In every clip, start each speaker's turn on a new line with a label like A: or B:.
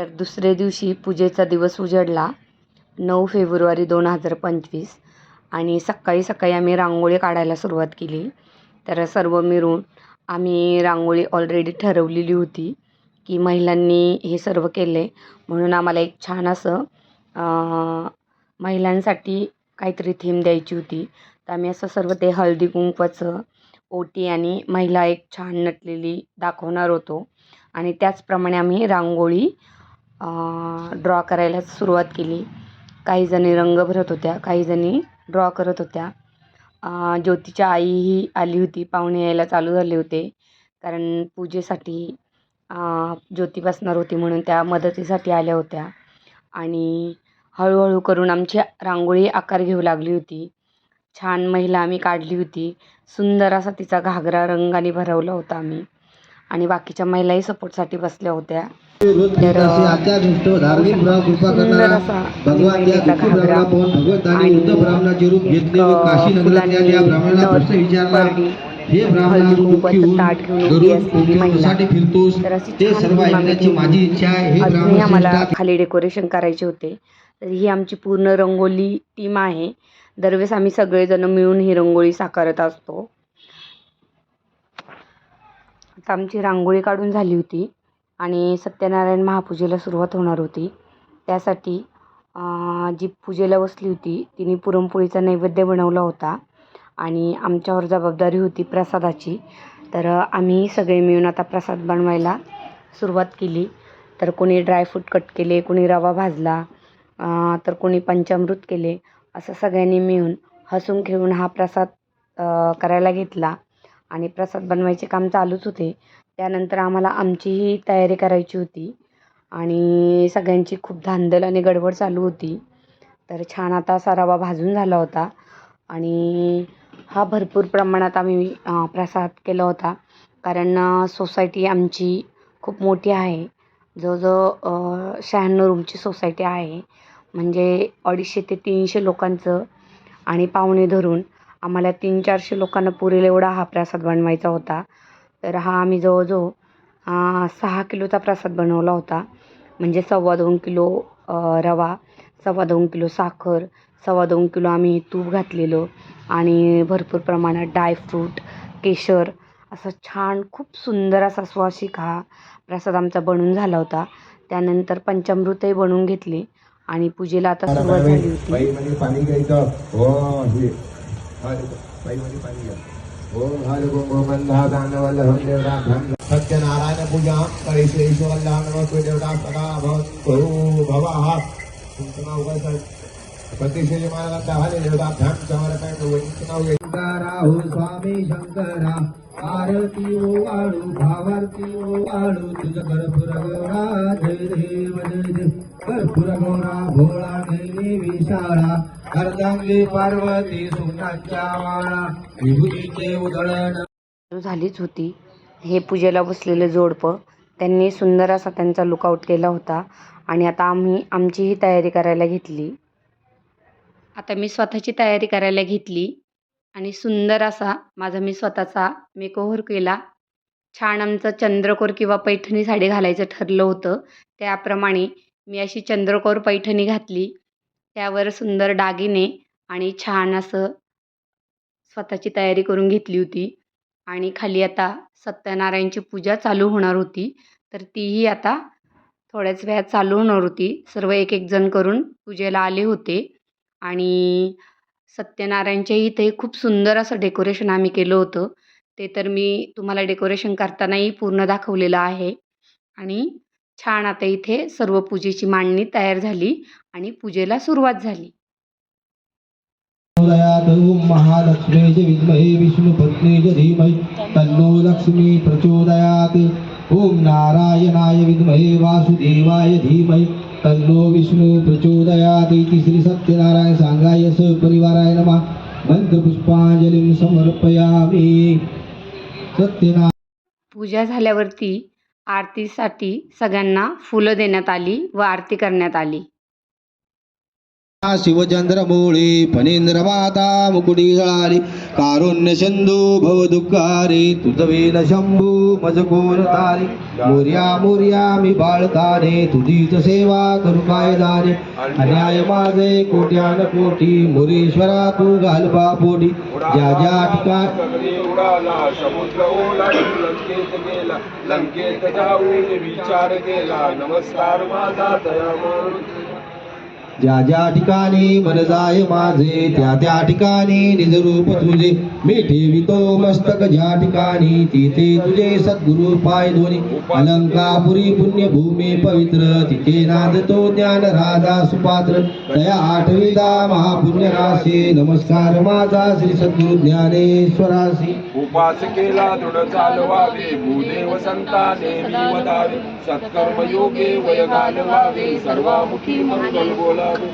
A: तर दुसऱ्या दिवशी पूजेचा दिवस उजडला. नऊ फेब्रुवारी दोन हजार पंचवीस. आणि सकाळी सकाळी आम्ही रांगोळी काढायला सुरुवात केली. तर सर्व मिळून आम्ही रांगोळी ऑलरेडी ठरवलेली होती की महिलांनी हे सर्व केले. म्हणून आम्हाला एक छान असं महिलांसाठी काहीतरी थीम द्यायची होती. तर आम्ही असं सर्व ते हळदी कुंकवाचं ओटी आणि महिला एक छान नटलेली दाखवणार होतो. आणि त्याचप्रमाणे आम्ही रांगोळी ड्रॉ करायला सुरुवात केली. काही जणी रंग भरत होत्या काही जणी ड्रॉ करत होत्या. ज्योतीच्या आईही आली होती पाहुणे यायला चालू झाले होते. कारण पूजेसाठी ज्योती बसणार होती म्हणून त्या मदतीसाठी आल्या होत्या. आणि हळूहळू करून आमची रांगोळी आकार घेऊ लागली होती. छान महिला आम्ही काढली होती. सुंदर असा तिचा घागरा रंगाने भरवला होता आम्ही. आणि बाकीच्या महिलाही सपोर्टसाठी बसल्या होत्या. तर सुंदर असा घागरा आणि
B: हे
A: ताट घेऊन आम्हाला खाली डेकोरेशन करायचे होते. तर ही आमची पूर्ण रंगोली टीम आहे. दरवेळेस आम्ही सगळेजण मिळून ही रंगोळी साकारत असतो. आता आमची रांगोळी काढून झाली होती. आणि सत्यनारायण महापूजेला सुरुवात होणार होती. त्यासाठी जी पूजेला बसली होती तिने पुरणपोळीचा नैवेद्य बनवला होता आणि आमच्यावर जबाबदारी होती प्रसादाची. तर आम्ही सगळे मिळून आता प्रसाद बनवायला सुरुवात केली. तर कोणी ड्रायफ्रूट कट केले कोणी रवा भाजला तर कोणी पंचामृत केले असं सगळ्यांनी मिळून हसून खेळून हा प्रसाद करायला घेतला. आणि प्रसाद बनवायचे काम चालूच होते. त्यानंतर आम्हाला आमचीही तयारी करायची होती आणि सगळ्यांची खूप धांदल आणि गडबड चालू होती. तर छान आता सरावा भाजून झाला होता आणि हा भरपूर प्रमाणात आम्ही प्रसाद केला होता. कारण सोसायटी आमची खूप मोठी आहे. जवळजवळ शहाण्णव रूमची सोसायटी आहे. म्हणजे अडीचशे ते तीनशे लोकांचं आणि पाहुणे धरून आम्हाला तीन चारशे लोकांना पुरेल एवढा हा प्रसाद बनवायचा होता. तर हा आम्ही जवळजवळ सहा किलोचा प्रसाद बनवला होता. म्हणजे सव्वा दोन किलो रवा सव्वा दोन किलो साखर सव्वा दोन किलो आम्ही तूप घातलेलं आणि भरपूर प्रमाणात ड्रायफ्रूट केशर असं छान खूप सुंदर असा स्वासिक हा प्रसाद आमचा बनून झाला होता. त्यानंतर पंचामृतही बनवून घेतले आणि पूजेला आता सुरुवात झाली होती.
B: बाईमध्ये पाणी घ्यायचं हो हे सत्यनारायण पूजा करेशे ईश्वरला नमस्ते देवता सदा भवतो भवा तुमचं नाव काय साहेब हले देवता भ्याम समर्पण वंचना स्वामी शंकरा आरती ओ वाळू भावारती ओ वाळू तुझ कर्पूर गौरा जय देव जय देव कर्पूर गौरा भोळा नैने विशाळा अर्धांगी पार्वती सुनाच्या वाळा विभूतीचे
A: उदळण झालीच होती. हे पूजेला बसलेलं जोडपं त्यांनी सुंदर असा त्यांचा लुकआउट केला होता आणि आता आम्ही आमचीही तयारी करायला घेतली. आता मी स्वतःची तयारी करायला घेतली आणि सुंदर असा माझा मी स्वतःचा मेकओव्हर केला. छान आमचं चंद्रकोर किंवा पैठणी साडी घालायचं ठरलं होतं. त्याप्रमाणे मी अशी चंद्रकोर पैठणी घातली. त्यावर सुंदर दागिने आणि छान असं स्वतःची तयारी करून घेतली होती. आणि खाली आता सत्यनारायणची पूजा चालू होणार होती. तर तीही आता थोड्याच वेळात चालू होणार होती. सर्व एक एक जण करून पूजेला आले होते. आणि सत्यनारायणच्या इथे खूप सुंदर असं डेकोरेशन आम्ही केलं होतं. ते तर मी तुम्हाला डेकोरेशन करतानाही पूर्ण दाखवलेलं आहे. आणि छान आता इथे सर्व पूजेची मांडणी तयार झाली. आणि पूजेला सुरुवात झाली.
B: महालक्ष्मी च विद्महे विष्णुपत्नी च धीमहि तन्नो लक्ष्मी प्रचोदयात्। ओम नारायणाय विद्महे वासुदेवाय धीमहि तन्नो विष्णु प्रचोदयात् इति श्री सत्यनारायण सांगाय परिवाराय नमः। मंत्रपुष्पांजलिं समर्पयामि। सत्यनारायण
A: पूजा झाल्यावरती आरतीसाठी सगळ्यांना फुलं देण्यात आली व आरती करण्यात आली.
B: शिवचंद्रमूळी फणींद्र माता मुकुडी गळाली कारुण्य सिंधू भव दुःखारी तुझवेन शंभू
C: मज कोण तारे मोर्या मोर्या मी बाळकाने तुझीच सेवा करू काय जाणे अन्याय माझे कोट्यान कोटी मुरेश्वरा तू घाल पोटी ज्या ज्या ठिकाणी
D: समुद्र लंकेत गेला लंकेत जाऊन विचार केला नमस्कार माझा
C: ज्या ज्या ठिकाणी मन जाय माझे त्या त्या ठिकाणी निज रूप तुझे. मी ठेवितो मस्तक ज्या ठिकाणी तिथे तुझे सद्गुरु पाय दोन्ही अलंकापुरी पुण्यभूमी पवित्र तिथे नादतो ज्ञान राधा सुपात्र. दया आठविदा महापुण्य राशी नमस्कार माझा श्री सद्गुरु ज्ञानेश्वरासी
D: उपास केला दृढ चालवावे भूदेव संताने वदावे सत्कर्म योगे वय घालवावे सर्वामुखी मंगल बोलावे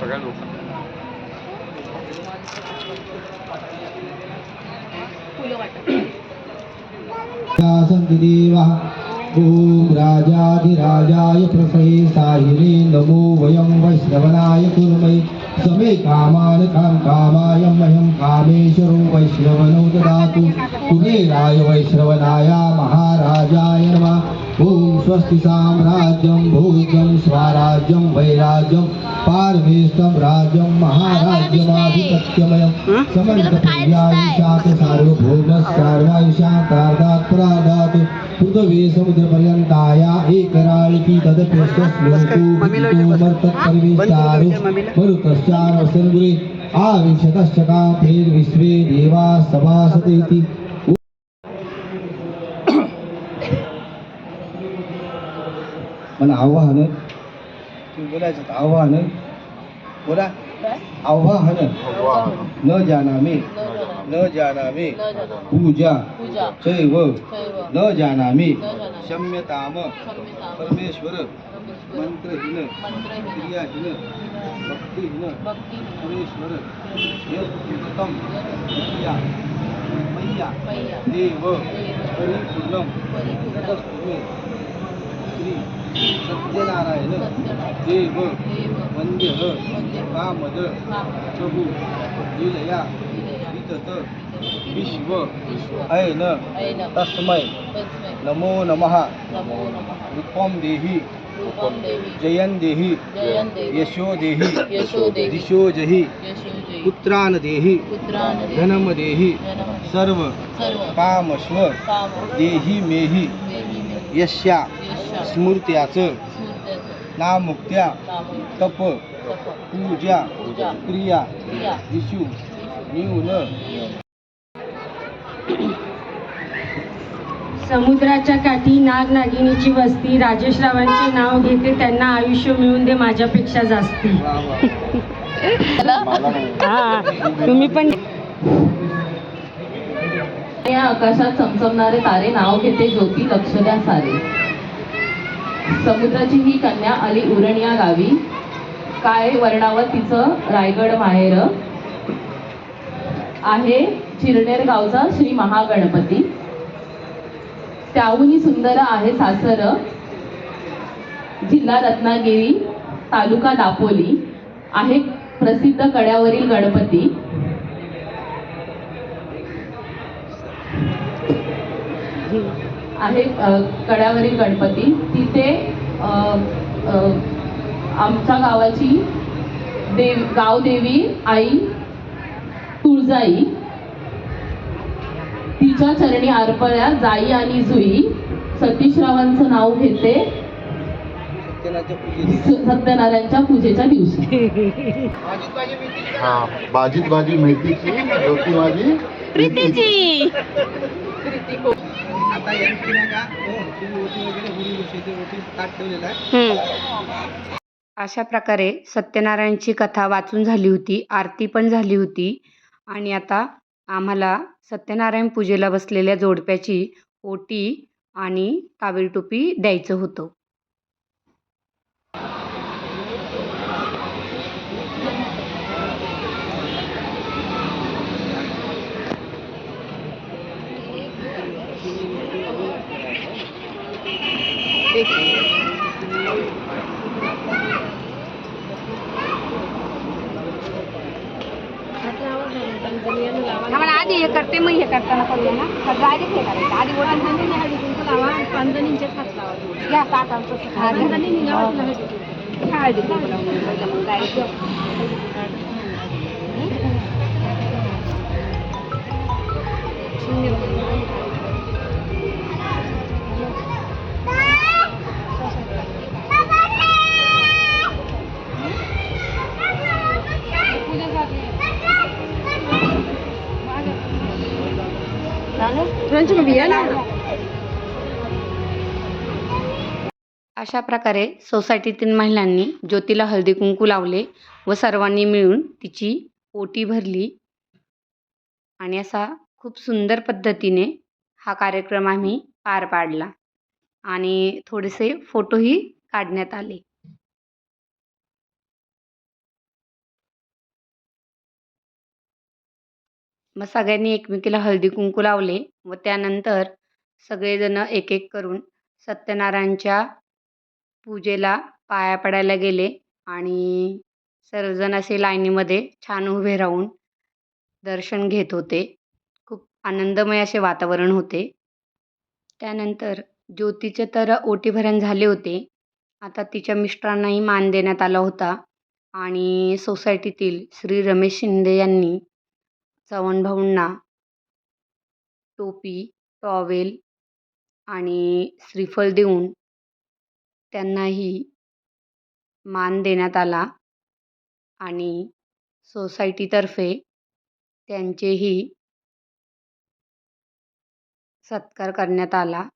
D: सगळ्या लोक
C: सन्ति देवः ॐ राजाधिराजाय प्रसये साहिरे नमो वयं वैश्रवणाय कुर्महे समे कामान् कां कामाय मह्यं कामेश्वरो वैश्रवणो ददातु। कुबेराय वैश्रवणाय महाराजाय नमः। ॐ स्वस्ति साम्राज्यं भोज्यं स्वराज्यं वैराज्यं पारमेष्टं राज्यं महाराज्यमाधिपत्यमयं समन्तप्रियायुषात् सार्वभौमस्सार्वायुषातार्धात् पराधात् पृथ्वी समुद्रपर्यन्ताया एकराळिकी तदप्यस्तस्मिन्तु मर्तत्परिवेष्टारु मरुतश्चार्वसन्गुरे आविंशतश्च काफेर्विश्वे देवा सभासते मला आव्हान. तुम्ही बोलायचं आव्हान. बोला. आव्हान. न जानामे. न जानामे. पूजा. चैव. न जानामे. क्षम्यताम परमेश्वर. मंत्रहीन. क्रियाहीन. भक्तिहीन. सुरेश्वर मय्या. मय्या. देव. परिपूर्णं सत्यनारायण देव वंद्य कामद प्रभू निलया वितत विश्व ऐन तस्मै नमो नमः। रूपम देहि जयन देही यशो देही दिशो जही पुत्रान देही धनम देही सर्व कामस्व देहि मेहि यश्या स्मृत्याचं. नामुक्त्या तप. पूजा. क्रिया. विशू. न्यून
E: समुद्राच्या काठी नाग नागिनीची वस्ती राजेश रावांचे नाव घेते त्यांना आयुष्य मिळून दे माझ्यापेक्षा जास्ती.
A: हा तुम्ही पण
F: या आकाशात चमचमणारे तारे नाव घेते ज्योती लक्ष द्या सारे. समुद्राची ही कन्या आली उरण या गावी. काय वर्णावर तिचं रायगड माहेर? आहे चिरनेर गावचा श्री महागणपती. त्याहूनही सुंदर आहे सासर. जिल्हा रत्नागिरी तालुका दापोली. आहे प्रसिद्ध कड्यावरील गणपती. आहे कड्यावरील गणपती. तिथे अ, अ, आमच्या गावाची देव गावदेवी आई तुळजाई. तिच्या चरणी अर्पण्या जाई आणि जुई. सतीशरावांचं नाव घेते सत्यनारायणच्या पूजेच्या दिवशी.
G: हा बाजीत बाजी माहितीची ज्योती माझी प्रीतीची.
C: आता का?
A: अशा प्रकारे सत्यनारायणची कथा वाचून झाली होती आरती पण झाली होती. आणि आता आम्हाला सत्यनारायण पूजेला बसलेल्या जोडप्याची ओटी आणि कावीळ टोपी द्यायचं होतं. आधी हे करते मग हे करताना करूया ना. सगळं आधीच हे करायचं. आधी ओळख जणी हळदी कुंकू लावा. पाच जणींचे हात घ्या सात आमचं हळदी हळदी अशा प्रकारे सोसायटीतील महिलांनी ज्योतीला हळदी कुंकू लावले व सर्वांनी मिळून तिची ओटी भरली. आणि असा खूप सुंदर पद्धतीने हा कार्यक्रम आम्ही पार पाडला. आणि थोडेसे फोटोही काढण्यात आले. मग सगळ्यांनी एकमेकीला हळदी कुंकू लावले. व त्यानंतर सगळेजणं एक एक करून सत्यनारायणच्या पूजेला पाया पडायला गेले आणि सर्वजण असे लाईनीमध्ये छान उभे राहून दर्शन घेत होते. खूप आनंदमय असे वातावरण होते. त्यानंतर ज्योतीचे तर ओटीभरण झाले होते. आता तिच्या मिस्टरांनाही मान देण्यात आला होता आणि सोसायटीतील श्री रमेश शिंदे यांनी चव्हाणभाऊंना टोपी टॉवेल आणि श्रीफळ देऊन त्यांनाही मान देण्यात आला आणि सोसायटीतर्फे त्यांचेही सत्कार करण्यात आला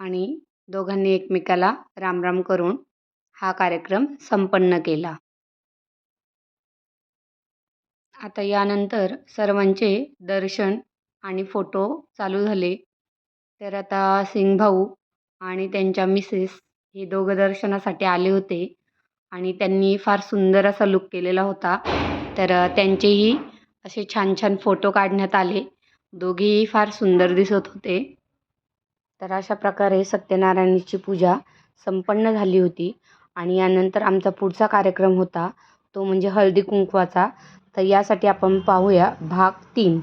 A: आणि दोघांनी एकमेकाला रामराम करून हा कार्यक्रम संपन्न केला. आता यानंतर सर्वांचे दर्शन आणि फोटो चालू झाले. तर आता सिंगभाऊ आणि त्यांच्या मिसेस हे दोघं दर्शनासाठी आले होते आणि त्यांनी फार सुंदर असा लुक केलेला होता. तर त्यांचेही असे छान छान फोटो काढण्यात आले. दोघेही फार सुंदर दिसत होते. तर अशा प्रकारे सत्यनारायणाची पूजा संपन्न झाली होती आणि यानंतर आमचा पुढचा कार्यक्रम होता. तो म्हणजे हळदी कुंकवाचा. तर यासाठी आपण पाहूया भाग तीन.